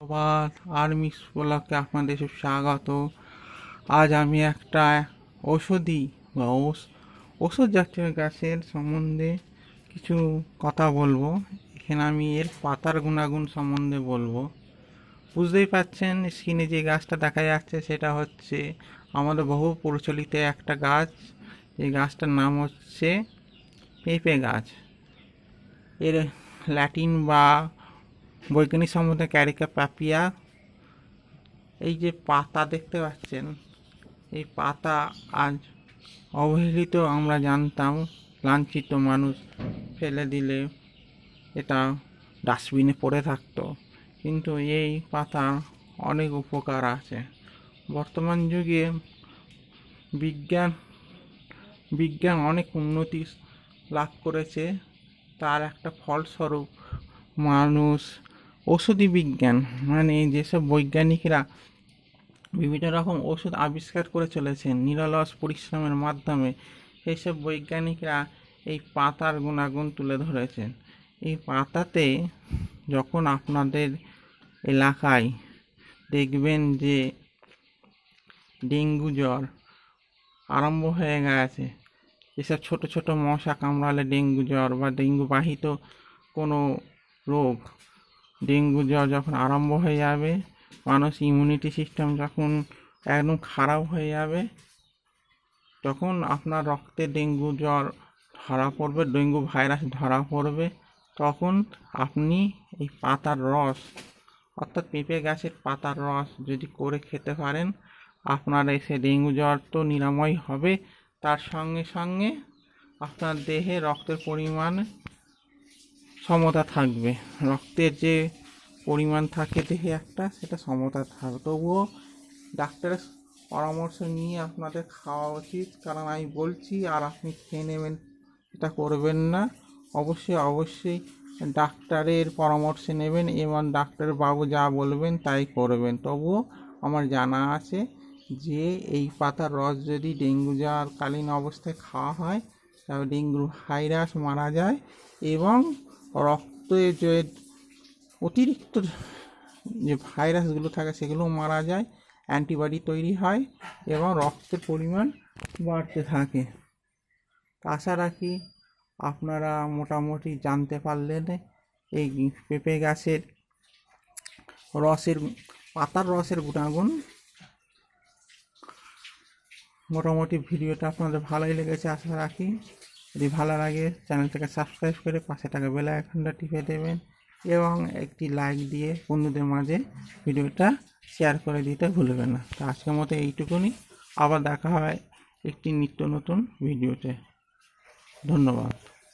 ধন্যবাদ। আর্মি ব্লকে আপনাদের সব স্বাগত। আজ আমি একটা ঔষধি বা ওষুধ জাতীয় গাছের সম্বন্ধে কিছু কথা বলব। এখানে আমি এর পাতার গুণাগুণ সম্বন্ধে বলব। বুঝতেই পাচ্ছেন স্ক্রিনে যে গাছটা দেখা যাচ্ছে সেটা হচ্ছে আমাদের বহু প্রচলিত একটা গাছ। এই গাছটার নাম হচ্ছে পেঁপে গাছ। এর ল্যাটিন বা বৈজ্ঞানিক সম্বন্ধে ক্যারিকা প্যাপিয়া এই যে পাতা দেখতে পাচ্ছেন, এই পাতা আজ অবহেলিত আমরা জানতাম, লাঞ্ছিত মানুষ ফেলে দিলে এটা ডাস্টবিনে পড়ে থাকতো। কিন্তু এই পাতা অনেক উপকার আছে। বর্তমান যুগে বিজ্ঞান বিজ্ঞান অনেক উন্নতি লাভ করেছে, তার একটা ফলস্বরূপ মানুষ ওষুধি বিজ্ঞান। মানে যেসব বৈজ্ঞানিকরা বিভিন্ন রকম ওষুধ আবিষ্কার করে চলেছেন, নিরলস পরিশ্রমের মাধ্যমে এইসব বৈজ্ঞানিকরা এই পাতার গুণাগুণ তুলে ধরেছেন। এই পাতাতে যখন আপনাদের এলাকায় দেখবেন যে ডেঙ্গু জ্বর আরম্ভ হয়ে গেছে, এসব ছোট ছোট মশা কামড়ালে ডেঙ্গু জ্বর বা ডেঙ্গু বাহিত কোনো রোগ ডেঙ্গু জ্বর যখন আরম্ভ হয়ে যাবে, মানুষ ইমিউনিটি সিস্টেম যখন একদম খারাপ হয়ে যাবে, তখন আপনার রক্তে ডেঙ্গু জ্বর ধরা পড়বে, ডেঙ্গু ভাইরাস ধরা পড়বে, তখন আপনি এই পাতার রস, অর্থাৎ পেঁপে গাছের পাতার রস যদি করে খেতে পারেন, আপনার এসে ডেঙ্গু জ্বর তো নিরাময় হবে। তার সঙ্গে সঙ্গে আপনার দেহে রক্তের পরিমাণ সমতা থাকবে। রক্তের যে পরিমাণ থাকে দেহে একটা, সেটা সমতা থাকবে তবুও ডাক্তারের পরামর্শ নিয়ে আপনাদের খাওয়া উচিত। কারণ আমি বলছি, আর আপনি খেয়ে নেবেন, এটা করবেন না। অবশ্যই অবশ্যই ডাক্তারের পরামর্শ নেবেন এবং ডাক্তার বাবু যা বলবেন তাই করবেন। তবুও আমার জানা আছে যে, এই পাতার রস যদি ডেঙ্গু জ্বরকালীন অবস্থায় খাওয়া হয়, তাহলে ডেঙ্গু ভাইরাস মারা যায় এবং রক্তে যে অতিরিক্ত যে ভাইরাসগুলো থাকে সেগুলোও মারা যায়, অ্যান্টিবডি তৈরি হয় এবং রক্তের পরিমাণ বাড়তে থাকে। আশা রাখি আপনারা মোটামুটি জানতে পারলেন এই পেঁপে গাছের রসের, পাতার রসের গুণাগুণ। মোটামুটি ভিডিওটা আপনাদের ভালোই লেগেছে, আশা রাখি। যদি ভালো লাগে, চ্যানেলটাকে সাবস্ক্রাইব করে পাশে টাকা বেলা আইকনটা টিপে দেবেন এবং একটি লাইক দিয়ে বন্ধুদের মাঝে ভিডিওটা শেয়ার করে দিতে ভুলবেন না। তো আজকের মতো এইটুকুনি। আবার দেখা হয় একটি নিত্য নতুন ভিডিওতে। ধন্যবাদ।